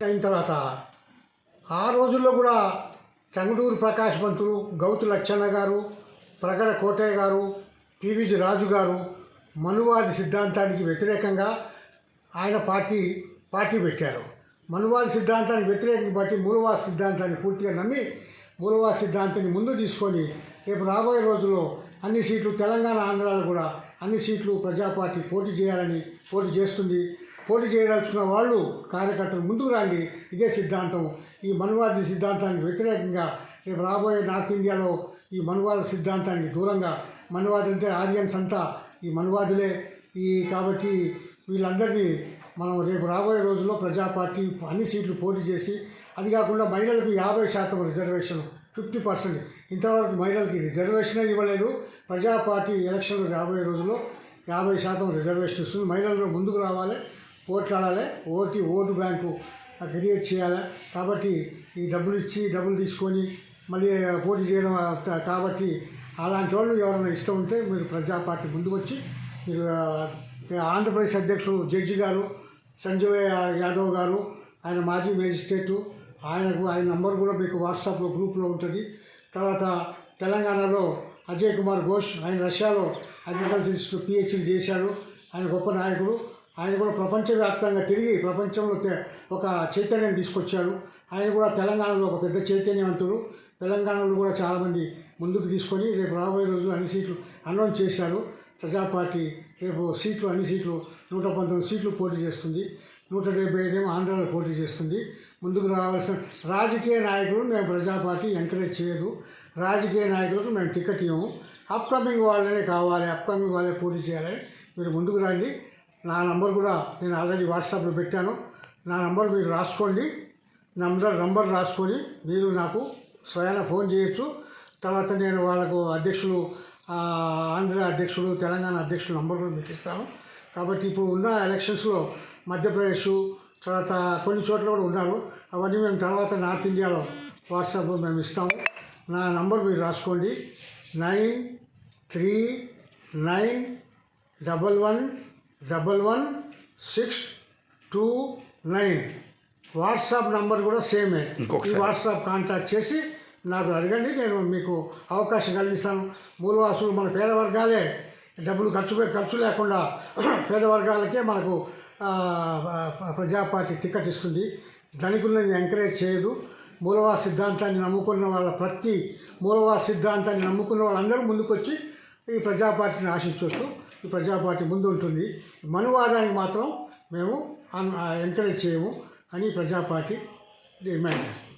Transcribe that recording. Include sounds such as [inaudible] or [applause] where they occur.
అయిన తర్వాత ఆ రోజుల్లో కూడా టంగుటూరు ప్రకాశవంతులు గౌతు లచ్చన్న గారు ప్రగడ కోటయ్య గారు పివిజి రాజు గారు మనువాది సిద్ధాంతానికి వ్యతిరేకంగా ఆయన పార్టీ పార్టీ పెట్టారు. మనువాది సిద్ధాంతానికి వ్యతిరేకంగా బట్టి మూలవాద సిద్ధాంతాన్ని పూర్తిగా నమ్మి మూలవాద సిద్ధాంతాన్ని ముందు తీసుకొని రేపు రాబోయే రోజుల్లో అన్ని సీట్లు తెలంగాణ ఆంధ్రాలో కూడా అన్ని సీట్లు ప్రజాపార్టీ పోటీ చేయాలని పోటీ చేస్తుంది. పోటీ చేయదలుచుకున్న వాళ్ళు కార్యకర్తలు ముందుకు రండి. ఇదే సిద్ధాంతం. ఈ మనువాద సిద్ధాంతానికి వ్యతిరేకంగా రేపు రాబోయే నార్త్ ఇండియాలో ఈ మనువాద సిద్ధాంతానికి దూరంగా మనువాది అంటే ఆర్యన్స్ అంతా ఈ మనువాదులే. ఈ కాబట్టి వీళ్ళందరినీ మనం రేపు రాబోయే రోజుల్లో ప్రజా పార్టీ అన్ని సీట్లు పోటీ చేసి అది కాకుండా మహిళలకు యాభై శాతం రిజర్వేషన్ ఫిఫ్టీ పర్సెంట్. ఇంతవరకు మహిళలకి రిజర్వేషనే ఇవ్వలేదు. ప్రజా పార్టీ ఎలక్షన్లు రాబోయే రోజుల్లో యాభై శాతం రిజర్వేషన్ ఇస్తుంది. మహిళలు ముందుకు రావాలి. ఓట్లాడాలి. ఓటు ఓటు బ్యాంకు క్రియేట్ చేయాలి. కాబట్టి ఈ డబ్బులు ఇచ్చి డబ్బులు తీసుకొని మళ్ళీ పోటీ చేయడం కాబట్టి అలాంటి వాళ్ళు ఎవరైనా ఇష్టం ఉంటే మీరు ప్రజా పార్టీ ముందుకు వచ్చి మీరు ఆంధ్రప్రదేశ్ అధ్యక్షుడు జడ్జి గారు సంజయ్ యాదవ్ గారు ఆయన మాజీ మేజిస్ట్రేటు ఆయనకు ఆయన నంబర్ కూడా మీకు వాట్సాప్లో గ్రూప్లో ఉంటుంది. తర్వాత తెలంగాణలో అజయ్ కుమార్ ఘోష్ ఆయన రష్యాలో అగ్రికల్చర్ పిహెచ్డి చేశాడు. ఆయన గొప్ప నాయకుడు. ఆయన కూడా ప్రపంచవ్యాప్తంగా తిరిగి ప్రపంచంలో ఒక చైతన్యం తీసుకొచ్చాడు. ఆయన కూడా తెలంగాణలో ఒక పెద్ద చైతన్యవంతుడు. తెలంగాణలో కూడా చాలామంది ముందుకు తీసుకొని రేపు రాబోయే రోజులు అన్ని సీట్లు అనౌన్స్ చేశారు. ప్రజా పార్టీ రేపు సీట్లు అన్ని సీట్లు నూట పంతొమ్మిది సీట్లు పోటీ చేస్తుంది. నూట డెబ్బై ఐదేమో ఆంధ్రాలో పోటీ చేస్తుంది. ముందుకు రావాల్సిన రాజకీయ నాయకులు మేము ప్రజా పార్టీ ఎంకరేజ్ చేయదు. రాజకీయ నాయకులకు మేము టికెట్ ఇవ్వము. అప్కమింగ్ వాళ్ళనే కావాలి. అప్కమింగ్ వాళ్ళే పోటీ చేయాలని మీరు ముందుకు రండి. నా నంబర్ కూడా నేను ఆల్రెడీ వాట్సాప్లో పెట్టాను. నా నంబర్ మీరు రాసుకోండి. నంబర్ నంబర్ రాసుకొని మీరు నాకు స్వయాన ఫోన్ చేయొచ్చు. తర్వాత నేను వాళ్ళకు అధ్యక్షులు ఆంధ్ర అధ్యక్షుడు తెలంగాణ అధ్యక్షుడు నంబర్ కూడా మీకు ఇస్తాను. కాబట్టి ఇప్పుడు ఉన్న ఎలక్షన్స్లో మధ్యప్రదేశ్ తర్వాత కొన్ని చోట్ల కూడా ఉన్నారు. అవన్నీ మేము తర్వాత నార్త్ ఇండియాలో వాట్సాప్లో మేము ఇస్తాము. నా నంబర్ మీరు రాసుకోండి. Nine three nine double one double one six two nine. WhatsApp number కూడా సేమే. ఈ. వాట్సాప్ కాంటాక్ట్ చేసి నాకు అడగండి నేను మీకు అవకాశం కలిగిస్తాను. మూలవాసులు మన పేద వర్గాలే. డబ్బులు ఖర్చు ఖర్చు లేకుండా [clears throat] పేద వర్గాలకే మనకు ప్రజా పార్టీ టికెట్ ఇస్తుంది. ధనికులను ఎంకరేజ్ చేయదు. మూలవాస సిద్ధాంతాన్ని నమ్ముకున్న వాళ్ళ ప్రతి మూలవాస సిద్ధాంతాన్ని నమ్ముకున్న వాళ్ళందరూ ముందుకొచ్చి ఈ ప్రజా పార్టీని ఆశించవచ్చు ఈ ప్రజాపార్టీ ముందు ఉంటుంది. మనువాదానికి మాత్రం మేము ఎంకరేజ్ చేయము అని ప్రజాపార్టీ డిమాండ్ చేస్తుంది.